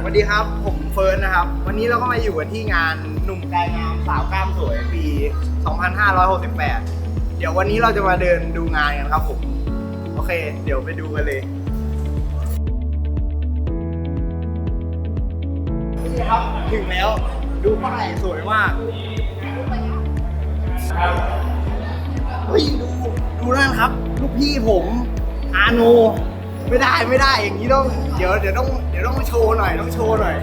สวัสดีครับ ผมเฟิร์นนะครับ วันนี้เราก็มาอยู่กันที่งานหนุ่มกายงามสาวกล้ามสวยปี 2568 เดี๋ยววันนี้เราจะมาเดินดูงานกันครับผม โอเค เดี๋ยวไปดูกันเลยนี่ครับถึงแล้ว ดูป้ายสวยมากเฮ้ยดู ดูนั่นครับ ลูกพี่ผม อาโน ไม่ได้ไม่ได้อย่างนี้ต้องเดี๋ยวเดี๋ยวต้องเดี๋ยวต้องโชว์หน่อยต้องโชว์หน่อย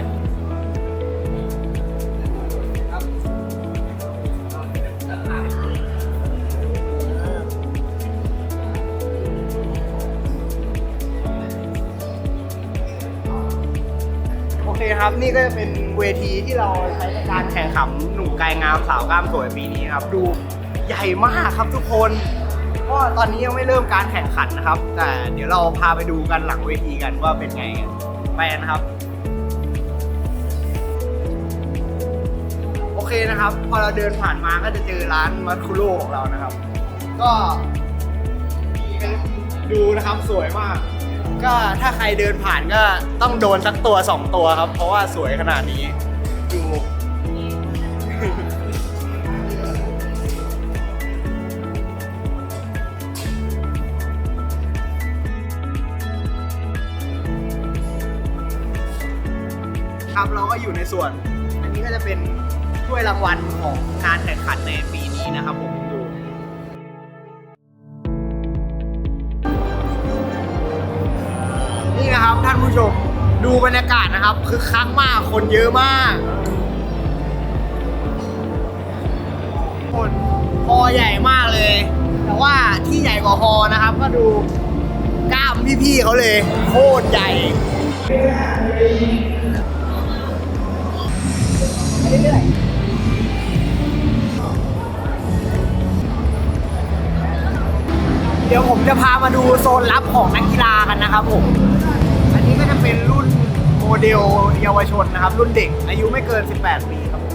โอเคครับนี่ก็จะเป็นเวทีที่เราใช้ในการแข่งขันหนุ่มกายงามสาวกล้ามสวยปีนี้ครับ ดูใหญ่มากครับทุกคน ก็ตอนนี้ยังไม่เริ่มการแข่งขันนะครับ แต่เดี๋ยวเราพาไปดูกันหลังเวทีกันว่าเป็นไงกันไปนะครับ โอเคนะครับ พอเราเดินผ่านมาก็จะเจอร้านมัคคุโร่ของเรานะครับ ก็ดูนะครับสวยมาก ก็ถ้าใครเดินผ่านก็ต้องโดนสักตัวสองตัวครับ เพราะว่าสวยขนาดนี้ดู ครับ เราก็อยู่ในส่วน อันนี้ก็จะเป็นถ้วยรางวัลของการแข่งขันในปีนี้นะครับผมดูนี่นะครับท่านผู้ชมดูบรรยากาศนะครับคือคักมากคนเยอะมากคนฮอใหญ่มากเลย แต่ว่าที่ใหญ่กว่าฮอนะครับ ก็ดูกล้ามพี่ๆเขาเลย โคตรใหญ่ จะพามาดูโซนลับของนักกีฬากันนะครับผม อันนี้ก็จะเป็นรุ่นโมเดลเยาวชนนะครับ รุ่นเด็กอายุไม่เกิน 18 ปีครับผม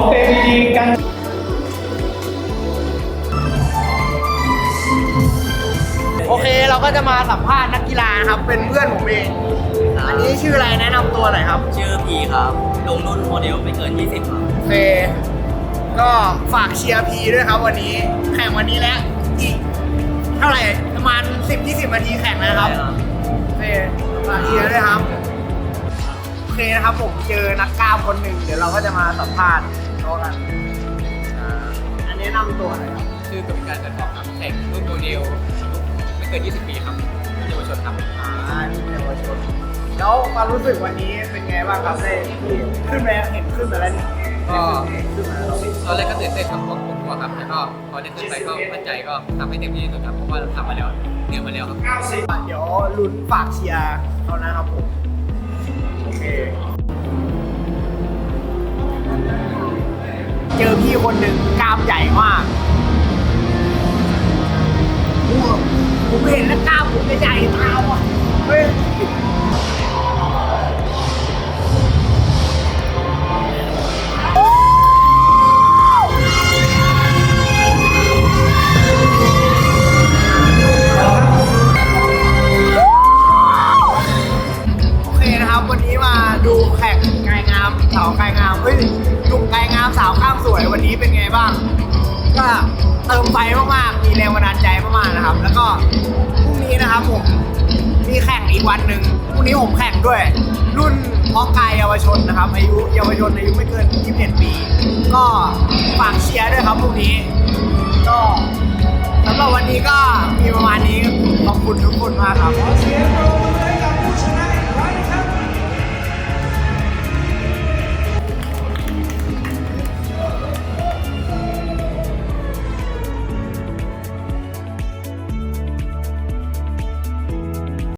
52เป็นดีกัน ก็จะมาสัมภาษณ์นักกีฬานะครับ เป็นเพื่อนผมเอง อันนี้ชื่ออะไรแนะนำตัวหน่อยครับ ชื่อพีครับลงรุ่นโมเดลไม่เกิน 20ครับโอเคก็ฝากเชียร์พีด้วยครับวันนี้ แข่งวันนี้แล้วอีกเท่าไหร่ประมาณ 10-20นาทีแข่งนะครับโอเคฝากเชียร์ด้วยครับโอเคนะครับผมเจอนักกล้ามคนหนึ่งเดี๋ยวเราก็จะมาสัมภาษณ์เขากันอ่าอันนี้นำตัวหน่อยครับชื่อกวิการจันทองครับแข่งรุ่นโมเดลไม่ เกิน 20 ปีครับรุ่นเยาวชนครับ อ่านี่เยาวชนแล้วความรู้สึกวันนี้เป็นไงบ้างครับได้ที่ขึ้นไปเห็นขึ้นมาแล้วนี่ก็ ขึ้นมาแล้วตอนแรกก็ตื่นเต้นครับผมกลัวครับแต่ก็พอได้ขึ้นไปก็มั่นใจก็ทำให้เต็มที่ที่สุดครับเพราะว่าเราทำมาแล้วเหนื่อยมาแล้วครับ เดี๋ยวลุ้นฝากเชียร์เขานะครับผมโอเคเจอพี่คนหนึ่งกล้ามใหญ่มากโอ้โห ผมเห็นแล้วก้ามผมจะใหญ่ตามอะเฮ้ยโอเคนะครับวันนี้มาดูแข่งกายงามสาวกายงามเฮ้ยหนุ่มกายงามสาวข้ามสวยวันนี้เป็นไงบ้าง ก็เติมไฟมากๆ มีแรงบันดาลใจมากๆนะครับ แล้วก็พรุ่งนี้นะครับผมมีแข่งอีกวันหนึ่งพรุ่งนี้ผมแข่งด้วย รุ่นเพาะกายเยาวชนนะครับ อายุเยาวชนอายุไม่เกิน 21 ปี ก็ฝากเชียร์ด้วยครับพรุ่งนี้ ก็สำหรับวันนี้ก็มีประมาณนี้ขอบคุณทุกคนมากครับ